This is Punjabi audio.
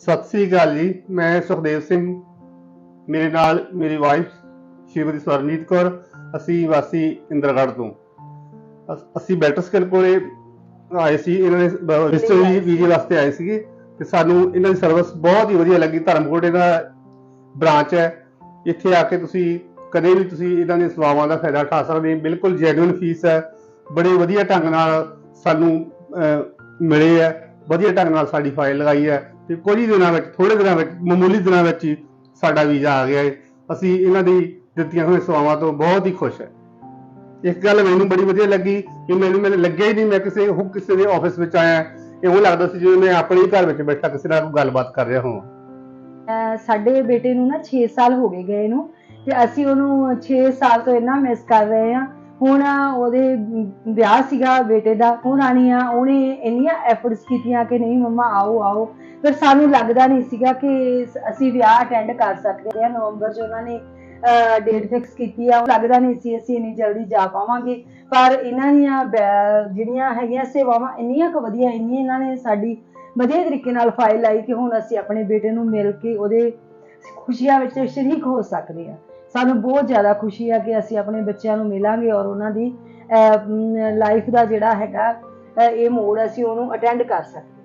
ਸਤਿ ਸ੍ਰੀ ਅਕਾਲ ਜੀ ਮੈਂ ਸੁਖਦੇਵ ਸਿੰਘ। ਮੇਰੇ ਨਾਲ ਮੇਰੀ ਵਾਈਫ ਸ਼੍ਰੀਮਤੀ ਸਵਰਨੀਤ ਕੌਰ ਅਸੀਂ ਵਾਸੀ ਇੰਦਰਗੜ੍ਹ ਤੋਂ। ਅਸ- ਅਸੀਂ ਬੈਟਰ ਸਕਲ ਕੋਲੇ ਆਏ ਸੀ ਇਹਨਾਂ ਨੇ ਰਜਿਸਟਰ ਵੀਜ਼ੇ ਵਾਸਤੇ ਆਏ ਸੀਗੇ ਤੇ ਸਾਨੂੰ ਇਹਨਾਂ ਦੀ ਸਰਵਿਸ ਬਹੁਤ ਹੀ ਵਧੀਆ ਲੱਗੀ। ਧਰਮਕੋਟ ਦਾ ਬ੍ਰਾਂਚ ਹੈ। ਇੱਥੇ ਆ ਕੇ ਤੁਸੀਂ ਕਦੇ ਵੀ ਤੁਸੀਂ ਇਹਨਾਂ ਦੇ ਸੇਵਾਵਾਂ ਦਾ ਫਾਇਦਾ ਉਠਾ ਸਕਦੇ ਹੋ। ਬਿਲਕੁਲ ਜੈਨੂਇਨ ਫੀਸ ਹੈ। ਬੜੇ ਵਧੀਆ ਢੰਗ ਨਾਲ ਸਾਨੂੰ ਮਿਲੇ ਹੈ। ਵਧੀਆ ਢੰਗ ਨਾਲ ਸਾਡੀ ਫਾਈਲ ਲਗਾਈ ਹੈ ਤੇ ਕੁਝ ਦਿਨਾਂ ਵਿੱਚ ਥੋੜੇ ਦਿਨਾਂ ਵਿੱਚ, ਮਾਮੂਲੀ ਦਿਨਾਂ ਵਿੱਚ ਹੀ ਸਾਡਾ ਵੀਜ਼ਾ ਆ ਗਿਆ ਹੈ। ਅਸੀਂ ਇਹਨਾਂ ਦੀ ਦਿੱਤੀਆਂ ਹੋਈਆਂ ਸੇਵਾਵਾਂ ਤੋਂ ਬਹੁਤ ਹੀ ਖੁਸ਼ ਹੈ। ਇੱਕ ਗੱਲ ਮੈਨੂੰ ਬੜੀ ਵਧੀਆ ਲੱਗੀ ਕਿ ਮੈਨੂੰ ਮੈਨੂੰ ਲੱਗਿਆ ਹੀ ਨਹੀਂ ਮੈਂ ਕਿਸੇ ਉਹ ਕਿਸੇ ਦੇ ਆਫਿਸ ਵਿੱਚ ਆਇਆ ਇਹੋ ਲੱਗਦਾ ਸੀ ਜਿਵੇਂ ਮੈਂ ਆਪਣੇ ਹੀ ਘਰ ਵਿੱਚ ਬੈਠਾ ਕਿਸੇ ਨਾਲ ਗੱਲਬਾਤ ਕਰ ਰਿਹਾ ਹਾਂ ਸਾਡੇ ਬੇਟੇ ਨੂੰ ਨਾ 6 ਸਾਲ ਹੋ ਗਏ ਗਏ ਨੂੰ ਤੇ ਅਸੀਂ ਉਹਨੂੰ 6 ਸਾਲ ਤੋਂ ਇੰਨਾ ਮਿਸ ਕਰ ਰਹੇ ਹਾਂ ਹੁਣ ਉਹਦੇ ਵਿਆਹ ਸੀਗਾ, ਬੇਟੇ ਦਾ ਹੁਣ ਆਣੀ ਆ ਉਹਨੇ ਇੰਨੀਆਂ ਐਫਰਟਸ ਕੀਤੀਆਂ ਕਿ ਨਹੀਂ ਮੰਮਾ, ਆਓ ਆਓ। ਪਰ ਸਾਨੂੰ ਲੱਗਦਾ ਨਹੀਂ ਸੀਗਾ ਕਿ ਅਸੀਂ ਵਿਆਹ ਅਟੈਂਡ ਕਰ ਸਕਦੇ ਹਾਂ। ਨਵੰਬਰ 'ਚ ਉਹਨਾਂ ਨੇ ਡੇਟ ਫਿਕਸ ਕੀਤੀ ਆ। ਲੱਗਦਾ ਨਹੀਂ ਸੀ ਅਸੀਂ ਇੰਨੀ ਜਲਦੀ ਜਾ ਪਾਵਾਂਗੇ। ਪਰ ਇਹਨਾਂ ਦੀਆਂ ਜਿਹੜੀਆਂ ਹੈਗੀਆਂ ਸੇਵਾਵਾਂ ਇੰਨੀਆਂ ਕੁ ਵਧੀਆ ਇੰਨੀਆਂ ਇਹਨਾਂ ਨੇ ਸਾਡੀ ਵਧੀਆ ਤਰੀਕੇ ਨਾਲ ਫਾਈਲ ਲਾਈ ਕਿ ਹੁਣ ਅਸੀਂ ਆਪਣੇ ਬੇਟੇ ਨੂੰ ਮਿਲ ਕੇ ਉਹਦੇ ਖੁਸ਼ੀਆਂ ਵਿੱਚ ਸ਼ਰੀਕ ਹੋ ਸਕਦੇ ਹਾਂ। ਸਾਨੂੰ ਬਹੁਤ ਜ਼ਿਆਦਾ ਖੁਸ਼ੀ ਹੈ ਕਿ ਅਸੀਂ ਆਪਣੇ ਬੱਚਿਆਂ ਨੂੰ ਮਿਲਾਂਗੇ ਔਰ ਉਹਨਾਂ ਦੀ ਲਾਈਫ ਦਾ ਜਿਹੜਾ ਹੈਗਾ ਇਹ ਮੋੜ ਅਸੀਂ ਉਹਨੂੰ ਅਟੈਂਡ ਕਰ ਸਕਦੇ